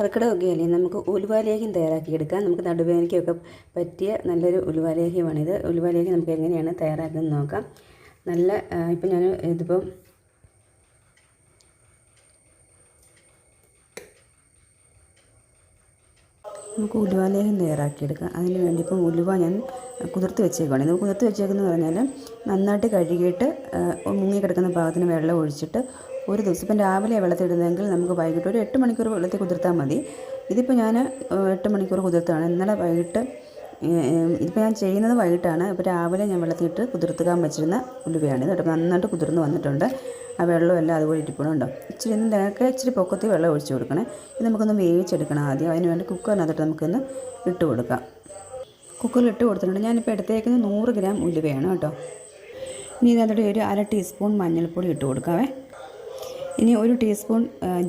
കർക്കിടകമൊക്കെ അല്ലേ നമുക്ക് ഉലുവാലേഹ്യം തയ്യാറാക്കിയെടുക്കാം. നമുക്ക് നടുവേദനയ്ക്കൊക്കെ പറ്റിയ നല്ലൊരു ഉലുവാലേഹ്യമാണിത്. ഉലുവാലേഹ്യം നമുക്ക് എങ്ങനെയാണ് തയ്യാറാക്കുന്നത് നോക്കാം. നല്ല ഇപ്പം ഞാൻ ഇതിപ്പം നമുക്ക് ഉലുവാലേഹ്യം തയ്യാറാക്കിയെടുക്കാം. അതിന് വേണ്ടി ഇപ്പം ഉലുവ ഞാൻ കുതിർത്ത് വെച്ചേക്കുവാണ്. നമുക്ക് കുതിർത്ത് വെച്ചേക്കെന്ന് പറഞ്ഞാൽ നന്നായിട്ട് കഴുകിയിട്ട് മുങ്ങി കിടക്കുന്ന ഭാഗത്തിന് വെള്ളം ഒഴിച്ചിട്ട് ഒരു ദിവസം. ഇപ്പം രാവിലെ വെള്ളത്തിടുന്നതെങ്കിൽ നമുക്ക് വൈകിട്ട് ഒരു എട്ട് മണിക്കൂർ വെള്ളത്തിൽ കുതിർത്താൽ മതി. ഇതിപ്പോൾ ഞാൻ എട്ട് മണിക്കൂർ കുതിർത്താണ്. ഇന്നലെ വൈകിട്ട് ഇതിപ്പോൾ ഞാൻ ചെയ്യുന്നത് വൈകിട്ടാണ്. ഇപ്പോൾ രാവിലെ ഞാൻ വെള്ളത്തിലിട്ട് കുതിർത്തുകാൻ വെച്ചിരുന്ന ഉലുവയാണ് കേട്ടോ നന്നായിട്ട് കുതിർന്ന് വന്നിട്ടുണ്ട്. ആ വെള്ളമെല്ലാം അതുപോലെ ഇരിപ്പുണ്ടോ ഇച്ചിരി ഇതിനൊക്കെ ഇച്ചിരി പൊക്കത്തിൽ വെള്ളം ഒഴിച്ച് കൊടുക്കണേ. ഇത് നമുക്കൊന്ന് വേവിച്ചെടുക്കണം ആദ്യം. അതിന് വേണ്ടി കുക്കറിനകത്തിട്ട് നമുക്കൊന്ന് ഇട്ട് കൊടുക്കാം. കുക്കറിൽ ഇട്ട് കൊടുത്തിട്ടുണ്ട്. ഞാനിപ്പോൾ എടുത്തേക്കുന്നത് നൂറ് ഗ്രാം ഉലുവയാണ് കേട്ടോ. ഇനി ഇതിനകത്തോട്ട് ഒരു അര ടീസ്പൂൺ മഞ്ഞൾപ്പൊടി ഇട്ട് കൊടുക്കാവേ. ഇനി ഒരു ടീസ്പൂൺ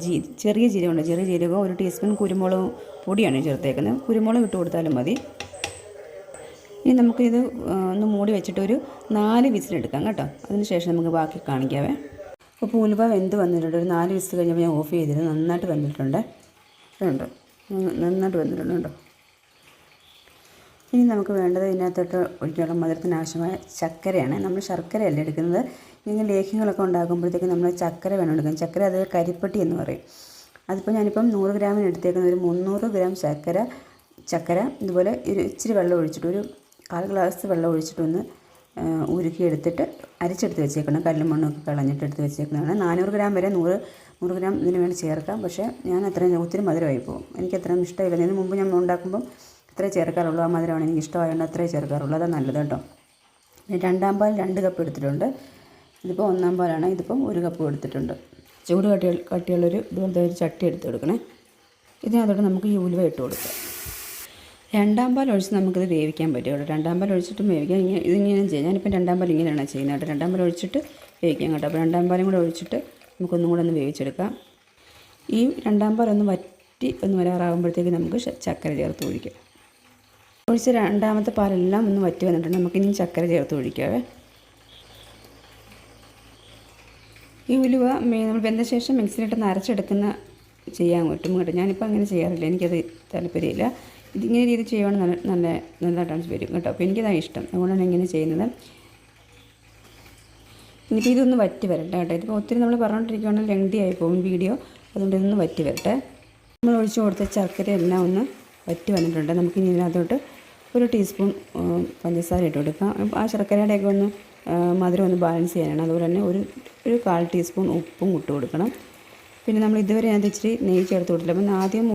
ജീ ചെറിയ ജീരകമുണ്ട്. ചെറിയ ജീരകം ഒരു ടീസ്പൂൺ കുരുമുളക് പൊടിയാണ് ചേർത്തേക്കുന്നത്. കുരുമുളക് ഇട്ട് കൊടുത്താലും മതി. ഇനി നമുക്കിത് ഒന്ന് മൂടി വെച്ചിട്ട് ഒരു നാല് വിസിലെടുക്കാം കേട്ടോ. അതിന് ശേഷം നമുക്ക് ബാക്കി കാണിക്കാവേ. അപ്പോൾ ഉലുവ വെന്ത് വന്നിട്ടുണ്ട്. ഒരു നാല് വിസിൽ കഴിഞ്ഞപ്പോൾ ഞാൻ ഓഫ് ചെയ്തിരുന്നു. നന്നായിട്ട് വെന്തിട്ടുണ്ട്. ഇതുണ്ട് നന്നായിട്ട് വെന്തിട്ടുണ്ട് കേട്ടോ. ഇനി നമുക്ക് വേണ്ടത് ഇതിനകത്തോട്ട് ഒഴിക്കാനുള്ള മധുരത്തിന് ആവശ്യമായ ചക്കരയാണ് നമ്മൾ ശർക്കരയല്ല എടുക്കുന്നത്? ഇങ്ങനെ ലേഹ്യങ്ങളൊക്കെ ഉണ്ടാക്കുമ്പോഴത്തേക്ക് നമ്മൾ ചക്കര വേണം എടുക്കാൻ. ചക്കര അത് കരിപ്പട്ടി എന്ന് പറയും. അതിപ്പോൾ ഞാനിപ്പം നൂറ് ഗ്രാമിന് എടുത്തേക്കുന്ന ഒരു മുന്നൂറ് ഗ്രാം ചക്കര ചക്കര ഇതുപോലെ ഒരു ഇച്ചിരി വെള്ളം ഒഴിച്ചിട്ട് ഒരു കാൽ ഗ്ലാസ് വെള്ളം ഒഴിച്ചിട്ടൊന്ന് ഉരുക്കി എടുത്തിട്ട് അരിച്ചെടുത്ത് വെച്ചേക്കണം. കല്ലും മണ്ണൊക്കെ കളഞ്ഞിട്ട് എടുത്ത് വെച്ചേക്കുന്നതാണ്. നാനൂറ് ഗ്രാം വരെ നൂറ് നൂറ് ഗ്രാം ഇതിന് വേണ്ടി ചേർക്കാം. പക്ഷേ ഞാൻ അത്രയും ഒത്തിരി മധുരമായി പോകും. എനിക്ക് അത്രയും ഇഷ്ടമില്ല. ഇതിന് മുമ്പ് ഞാൻ ഉണ്ടാക്കുമ്പം ഇത്രേ ചേർക്കാറുള്ളൂ. ആ മധുരമാണ് എനിക്ക് ഇഷ്ടമായതുകൊണ്ട് അത്രേ ചേർക്കാറുള്ളൂ. അതാണ് നല്ലത് കേട്ടോ. രണ്ടാം പാൽ രണ്ട് കപ്പ് എടുത്തിട്ടുണ്ട്. ഇതിപ്പോൾ ഒന്നാം പാലാണ്. ഇതിപ്പം ഒരു കപ്പ് എടുത്തിട്ടുണ്ട്. ചൂട് കട്ടി കട്ടിയുള്ളൊരു ഇതുപോലത്തെ ഒരു ചട്ടി എടുത്ത് കൊടുക്കണേ. ഇതിനകത്തോട്ട് നമുക്ക് ഈ ഉലുവ ഇട്ട് കൊടുക്കാം. രണ്ടാം പാൽ ഒഴിച്ച് നമുക്കിത് വേവിക്കാൻ പറ്റും രണ്ടാം പാൽ ഒഴിച്ചിട്ടും വേവിക്കാം ഇങ്ങനെ ഇതിങ്ങനെ ചെയ്യാം. ഞാനിപ്പോൾ രണ്ടാം പാൽ ഇങ്ങനെയാണ് ചെയ്യുന്നത് കേട്ടോ. രണ്ടാം പാൽ ഒഴിച്ചിട്ട് വേവിക്കാം കേട്ടോ. അപ്പോൾ രണ്ടാം പാലും കൂടെ ഒഴിച്ചിട്ട് നമുക്കൊന്നും കൂടെ ഒന്ന് വേവിച്ചെടുക്കാം. ഈ രണ്ടാം പാൽ ഒന്ന് വറ്റി ഒന്ന് വരാറാകുമ്പോഴത്തേക്ക് നമുക്ക് ചക്കര ചേർത്ത് ഒഴിക്കാം. ഒഴിച്ച് രണ്ടാമത്തെ പാലെല്ലാം ഒന്ന് വറ്റി വന്നിട്ടുണ്ട്. നമുക്കിനി ചക്കര ചേർത്ത് ഒഴിക്കാവേ. ഈ ഉലുവ നമ്മൾ വെന്ത ശേഷം മിക്സിയിലിട്ട് നരച്ചെടുക്കുന്ന ചെയ്യാൻ പറ്റും കേട്ടോ. ഞാനിപ്പോൾ അങ്ങനെ ചെയ്യാറില്ല. എനിക്കത് താല്പര്യമില്ല. ഇതിങ്ങനെ രീതി ചെയ്യുവാണ് നല്ല നല്ല നല്ലതായിട്ടാണ് വരും കേട്ടോ. അപ്പോൾ എനിക്കതാണ് ഇഷ്ടം. അതുകൊണ്ടാണ് ഇങ്ങനെ ചെയ്യുന്നത്. ഇനിയിപ്പോൾ ഇതൊന്ന് വറ്റി വരട്ടെ കേട്ടോ. ഇതിപ്പോൾ ഒത്തിരി നമ്മൾ പറഞ്ഞുകൊണ്ടിരിക്കുകയാണെങ്കിൽ ലെങ്തി ആയി പോകും വീഡിയോ. അതുകൊണ്ട് ഇതൊന്ന് വറ്റി വരട്ടെ. നമ്മൾ ഒഴിച്ചു കൊടുത്ത ശർക്കര എല്ലാം ഒന്ന് വറ്റി വന്നിട്ടുണ്ട്. നമുക്കിനി ഇതിനകത്തോട്ട് ഒരു ടീസ്പൂൺ പഞ്ചസാര ഇട്ട് കൊടുക്കാം ആ ശർക്കരയുടെയൊക്കെ ഒന്ന് മധുരം ഒന്ന് ബാലൻസ് ചെയ്യാനാണ്. അതുപോലെ തന്നെ ഒരു ഒരു കാൽ ടീസ്പൂൺ ഉപ്പും ഇട്ട് കൊടുക്കണം. പിന്നെ നമ്മൾ ഇതുവരെ അതിനകത്ത് ഇച്ചിരി നെയ്യ് ചേർത്ത് കൊടുത്തില്ല അപ്പം ആദ്യം